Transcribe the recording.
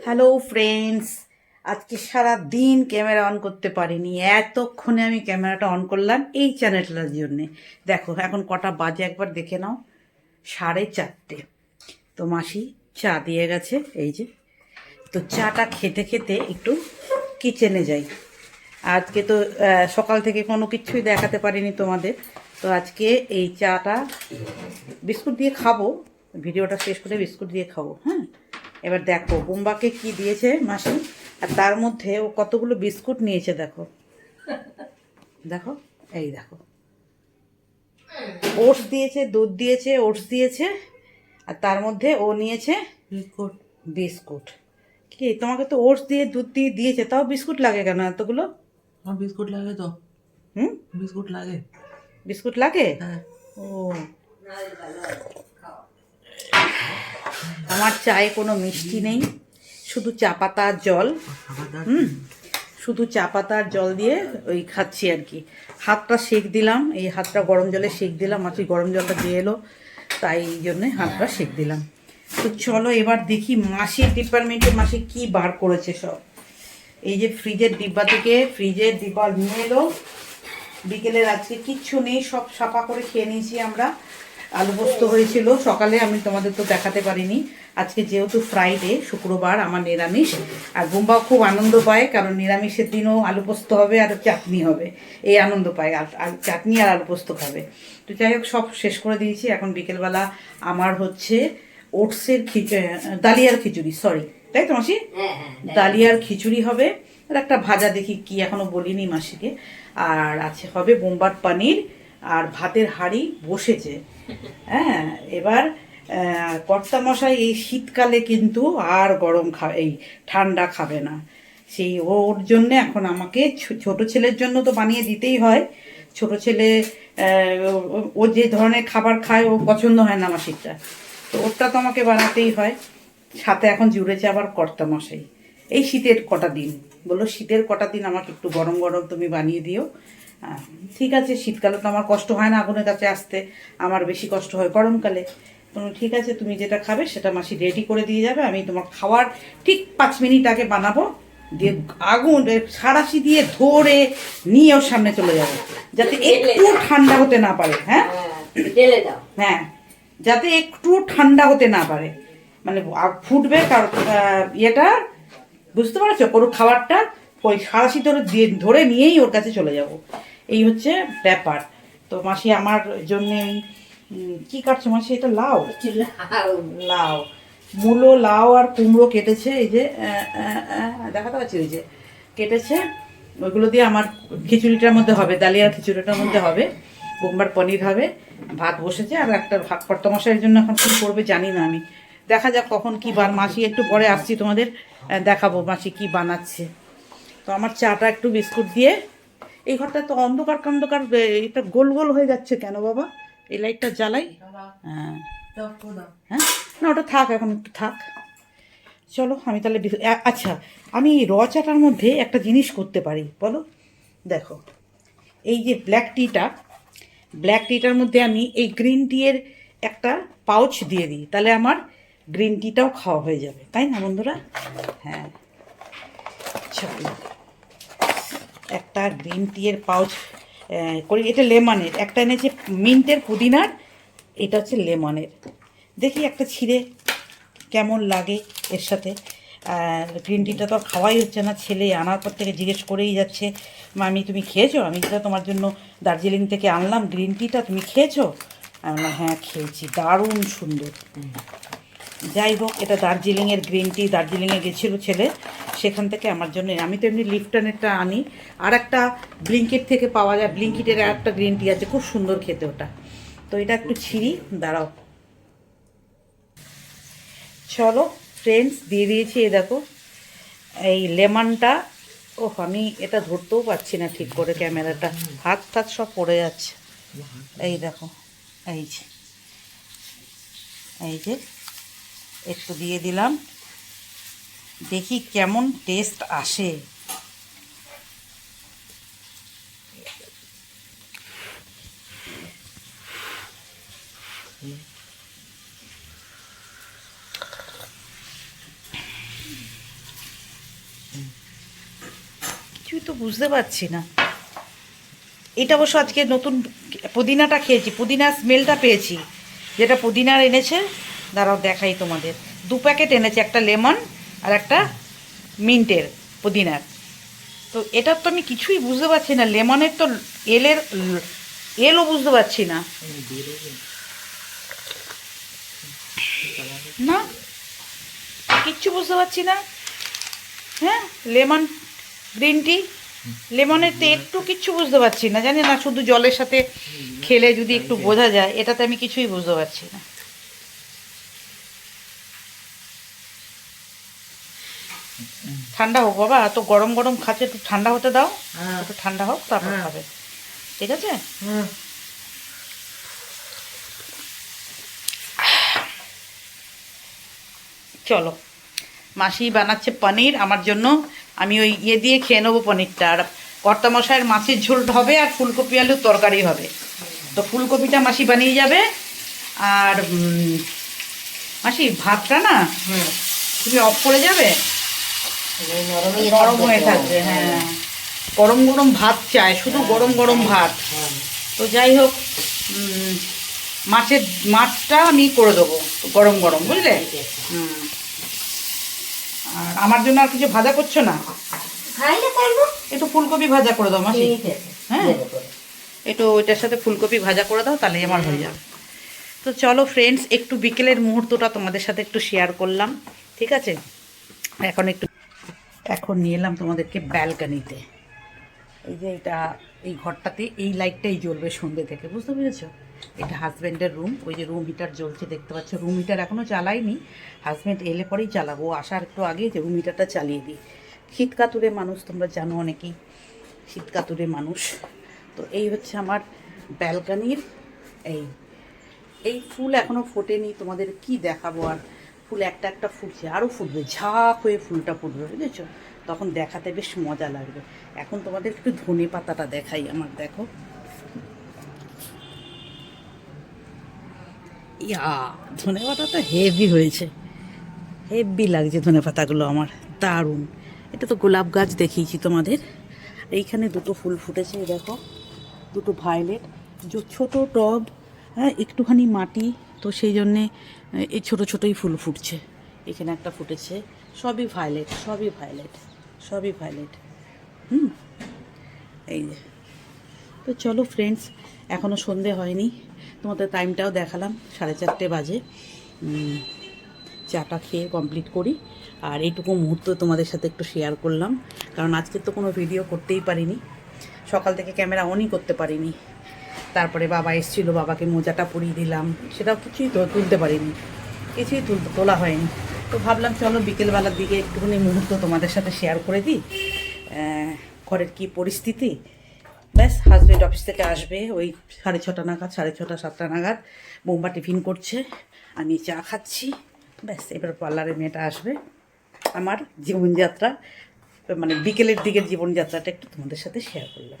Hello friends আজকে সারা দিন camera on করতে পারিনি। এতক্ষণে আমি ক্যামেরাটা অন করলাম এই চ্যানেলটার জন্যে। দেখো, এখন কটা বাজে একবার দেখে নাও। সাড়ে চারটে। তো মাসি চা দিয়ে গেছে, এই যে। তো চাটা খেতে খেতে একটু কিচেনে যাই। আজকে তো সকাল থেকে কোনো কিছুই দেখাতে পারিনি তোমাদের। তো আজকে এই চাটা বিস্কুট দিয়ে খাব। ভিডিওটা শেষ করে বিস্কুট দিয়ে খাব হ্যাঁ? এবার দেখো বোম্বাকে কি দিয়েছে মাসি? আর তার মধ্যে ও কতগুলো বিস্কুট নিয়েছে দেখো। দেখো এই দেখো। ওটস দিয়েছে দুধ দিয়েছে ওটস দিয়েছে আর তার মধ্যে ও নিয়েছে বিস্কুট। বিস্কুট। কি তোমাকে তো ওটস দিয়ে দুধ দিয়ে দিয়েছে তাও বিস্কুট লাগে কেন এতগুলো? আমার বিস্কুট লাগে তো। হুম? বিস্কুট লাগে। বিস্কুট লাগে? হ্যাঁ। ও। আমার চায়ে কোনো মিষ্টি নেই, শুধু চা পাতা আর জল। হুম, শুধু চা পাতা আর জল দিয়ে ওই খাচ্ছি আর কি। হাতটা সেক দিলাম, এই হাতটা গরম জলে সেক দিলাম মাছি গরম জলটা দিয়ে এলো, তাই এই জন্যে হাতটা সেক দিলাম। তো চলো এবার দেখি মাসির ডিপার্টমেন্টে মাসি কি বার করেছে সব। এই যে ফ্রিজের ডিব্বা থেকে ফ্রিজের ডিব্বা নিয়ে এলো। বিকেলের আজকে কিচ্ছু নেই, সব সাফা করে খেয়ে নিয়েছি আমরা। আলু পোস্ত হয়েছিল। সকালে আমি তোমাদের তো দেখাতে পারিনি। আজকে যেহেতু ফ্রাইডে শুক্রবার আমার নিরামিষ। আর বোম্বাও খুব আনন্দ পায় কারণ নিরামিষের দিনও আলু পোস্ত হবে আর চাটনি হবে। এই আনন্দ পায় আর চাটনি আর আলু পোস্ত খাবে। তো যাই হোক সব শেষ করে দিয়েছি। এখন বিকেলবেলা আমার হচ্ছে ওটসের খিচুড়ি ডালিয়ার খিচুড়ি সরি তাই তো মাসি? ডালিয়ার খিচুড়ি হবে। আর একটা ভাজা দেখি কি এখনও বলিনি মাসিকে। আর আছে হবে বোম্বার পানির। আর ভাতের হাঁড়ি বসেছে। হ্যাঁ এবার আহ, কর্তা মশাই এই শীতকালে কিন্তু আর গরম খা এই ঠান্ডা খাবে না। সেই ওর জন্য এখন আমাকে ছোট ছেলের জন্য তো বানিয়ে দিতেই হয়। ছোট ছেলে ও- যে ধরনের খাবার খায় ও পছন্দ হয় না মাসিরটা তো ওরটা তো আমাকে বানাতেই হয়। সাথে এখন জুড়েছে আবার কর্তা মশাই এই শীতের কটা দিন। বলল শীতের কটা দিন আমাকে একটু গরম গরম তুমি বানিয়ে দিও। ঠিক আছে শীতকালে তো আমার কষ্ট হয় না আগুনের কাছে আসতে আমার বেশি কষ্ট হয় গরমকালে। বললাম, ঠিক আছে তুমি যেটা খাবে সেটা মাসি রেডি করে দিয়ে যাবে আমি তোমার খাওয়ার ঠিক পাঁচ মিনিট আগে বানাবো দিয়ে আগুন সারাশি দিয়ে ধরে নিয়ে ওর সামনে চলে যাবে যাতে একটু ঠান্ডা হতে না পারে হ্যাঁ? হ্যাঁ যাতে একটু ঠান্ডা হতে না পারে। মানে ফুটবে কারণ আহ, ইয়েটা বুঝতে পারছ? কোনো খাবারটা ওই সারাশি ধরে ধরে নিয়েই ওর কাছে চলে যাব। এই হচ্ছে ব্যাপার। তো মাসি আমার জন্য কি কাটছো মাসি? এটা লাউ। লাউ। মূলো লাউ আর কুমড়ো কেটেছে এই যে দেখাতে পাচ্ছি ওই যে। কেটেছে ওইগুলো দিয়ে আমার খিচুড়িটার মধ্যে হবে ডালিয়ার খিচুড়িটার মধ্যে হবে বোম্বার পনির হবে ভাত বসেছে আর একটা ভাত কর্তা মশাইয়ের জন্য এখন কী করবে জানি না আমি। দেখা যাক কখন কি বান মাসি একটু পরে আসছি তোমাদের দেখাবো মাসি কি বানাচ্ছে। তো আমার চাটা একটু বিস্কুট দিয়ে এই ঘরটা তো অন্ধকার অন্ধকার এটা গোল গোল হয়ে যাচ্ছে কেন বাবা? এই লাইটটা জ্বালাই। হ্যাঁ। হ্যাঁ? না, ওটা থাক, এখন একটু থাক। চলো, আমি তাহলে আচ্ছা আমি র চাটার মধ্যে একটা জিনিস করতে পারি, বলো? দেখো, এই যে ব্ল্যাক টিটা ব্ল্যাক টিটার মধ্যে আমি এই গ্রিন টিয়ের একটা পাউচ দিয়ে দিই, তাহলে আমার গ্রিন টিটাও খাওয়া হয়ে যাবে, তাই না বন্ধুরা? হ্যাঁ। চলো। একটা গ্রিন টিয়ের পাউচ করি। এটা লেমনের। একটা এনেছে মিন্টের পুদিনার, এটা হচ্ছে লেমনের। দেখি একটা ছিঁড়ে কেমন লাগে এর সাথে। গ্রিন টিটা তো খাওয়াই হচ্ছে না, ছেলে আনার পর থেকে জিজ্ঞেস করেই যাচ্ছে, মামি, তুমি খেয়েছো? আমি যেটা তোমার জন্য দার্জিলিং থেকে আনলাম গ্রিন টিটা তুমি খেয়েছো? আমি হ্যাঁ খেয়েছি। দারুণ সুন্দর। যাই হোক এটা দার্জিলিংয়ের গ্রিন টি, দার্জিলিংয়ে গেছিল ছেলে, সেখান থেকে আমার জন্য আমি তো এমনি লিফটনেরটা আনি। আর একটা ব্লিঙ্কিট থেকে পাওয়া যায়, ব্লিঙ্কিটের আর একটা গ্রিন টি আছে, খুব সুন্দর খেতে ওটা। তো এটা একটু ছিঁড়ি, দাঁড়াও। চলো ফ্রেন্ডস দিয়ে দিয়েছি এই দেখো। এই লেমনটা, ওহ, আমি এটা ধরতেও পারছি না ঠিক করে ক্যামেরাটা। হাত টাত সব পড়ে যাচ্ছে। এই দেখো, এই যে। এই যে। একটু দিয়ে দিলাম। দেখি কেমন টেস্ট আসে। কিছুই তো বুঝতে পারছি না। এটা অবশ্য আজকে নতুন পুদিনাটা খেয়েছি। পুদিনার স্মেলটা পেয়েছি। যেটা পুদিনার এনেছে দাঁড়াও দেখাই তোমাদের। দু প্যাকেট এনেছে, একটা লেমন আর একটা মিন্টের পুদিনার তো এটার তো আমি কিছুই বুঝতে পারছি না, লেমনের তো এলের এলও বুঝতে পারছি না। না, কিচ্ছু বুঝতে পারছি না। হ্যাঁ লেমন, গ্রিন টি, লেমনের তো একটু কিচ্ছু বুঝতে পারছি না। জানি না, শুধু জলের সাথে খেলে যদি একটু বোঝা যায়, এটাতে আমি কিছুই বুঝতে পারছি না। ঠান্ডা হোক বাবা এত গরম গরম খাচ্ছে একটু ঠান্ডা হতে দাও। হ্যাঁ। একটু ঠান্ডা হোক তারপর হ্যাঁ। খাবে। ঠিক আছে? চলো। মাসি বানাচ্ছে পনির আমার জন্য। আমি ওই ইয়ে দিয়ে খেয়ে নেব পনিরটা। আর কর্তামশাইয়ের মাছের ঝোল হবে আর ফুলকপি আলুর তরকারি হবে। তো ফুলকপিটা মাসি বানিয়ে যাবে। আর মাসি ভাতটা না তুমি অফ করে যাবে? গরম হয়ে থাকবে হ্যাঁ। গরম গরম ভাত চাই শুধু গরম গরম ভাত। হ্যাঁ। তো যাই হোক মাছের মাছটা আমি করে দেবো গরম গরম বুঝলে? হুম। আর আমার জন্য আর কিছু ভাজা করছ না? করব। একটু ফুলকপি ভাজা করে দাও মাসি। ঠিক হ্যাঁ। একটু ওইটার সাথে ফুলকপি ভাজা করে দাও তাহলে আমার হয়ে যাবে। তো চলো ফ্রেন্ডস একটু বিকেলের মুহূর্তটা তোমাদের সাথে একটু শেয়ার করলাম ঠিক আছে? এখন একটু এখন নিয়ে এলাম তোমাদেরকে ব্যালকানিতে। এই যে এটা, এই ঘরটাতে এই লাইটটাই জ্বলবে সন্ধ্যে থেকে, বুঝতে পেরেছ? এটা হাজব্যান্ডের রুম ওই যে রুম হিটার জ্বলছে, দেখতে পাচ্ছ? রুম হিটার এখনও চালাইনি হাজব্যান্ড এলে পরেই চালাবো আসার একটু আগেই যে রুম হিটারটা চালিয়ে দিই। শীত কাতুরে মানুষ, তোমরা জানো অনেকেই শীত কাতুরে মানুষ। তো এই হচ্ছে আমার ব্যালকানির, এই এই ফুল এখনও ফোটেনি, তোমাদের কি দেখাবো আর ফুল, একটা একটা ফুটছে আরও ফুটবে ঝাঁক হয়ে ফুলটা ফুটবে, বুঝেছ? তখন দেখাতে বেশ মজা লাগবে। এখন তোমাদের একটু ধনে পাতাটা দেখাই আমার, দেখো। ইয়া, ধনে পাতাটা হেভি হয়েছে। হেভি লাগছে ধনে পাতাগুলো আমার, দারুণ। এটা তো গোলাপ গাছ দেখিয়েছি তোমাদের। এইখানে দুটো ফুল ফুটেছে, দেখো। দুটো ভায়োলেট ছোটো টব হ্যাঁ একটুখানি মাটি তো সেই জন্যে এই ছোটো ছোটোই ফুল ফুটছে। এখানে একটা ফুটেছে। সবই ভায়োলেট সবই ভায়োলেট সবই ভায়োলেট হুম? এই যে। তো চলো ফ্রেন্ডস এখনও সন্ধে হয়নি। তোমাদের টাইমটাও দেখালাম, সাড়ে চারটে বাজে। চাটা খেয়ে কমপ্লিট করি। আর এইটুকু মুহূর্ত তোমাদের সাথে একটু শেয়ার করলাম। কারণ আজকে তো কোনো ভিডিও করতেই পারিনি। সকাল থেকে ক্যামেরা অনই করতে পারিনি। তারপরে বাবা এসেছিল, বাবাকে মোজাটা পরিয়ে দিলাম। সেটাও কিছুই তুলতে পারিনি, কিছুই তুলতে তোলা হয়নি। তো ভাবলাম, চলো বিকেলবেলার দিকে একটুখানি মুহূর্ত তোমাদের সাথে শেয়ার করে দিই। ঘরের কী পরিস্থিতি? ব্যাস হাজব্যান্ড অফিস থেকে আসবে, ওই সাড়ে ছটা নাগাদ, সাড়ে ছটা, সাতটা নাগাদ বোম্বা টিফিন করছে। আমি চা খাচ্ছি। ব্যাস, এবার পার্লারের মেয়েটা আসবে। আমার জীবনযাত্রা মানে বিকেলের দিকের জীবনযাত্রাটা একটু তোমাদের সাথে শেয়ার করলাম।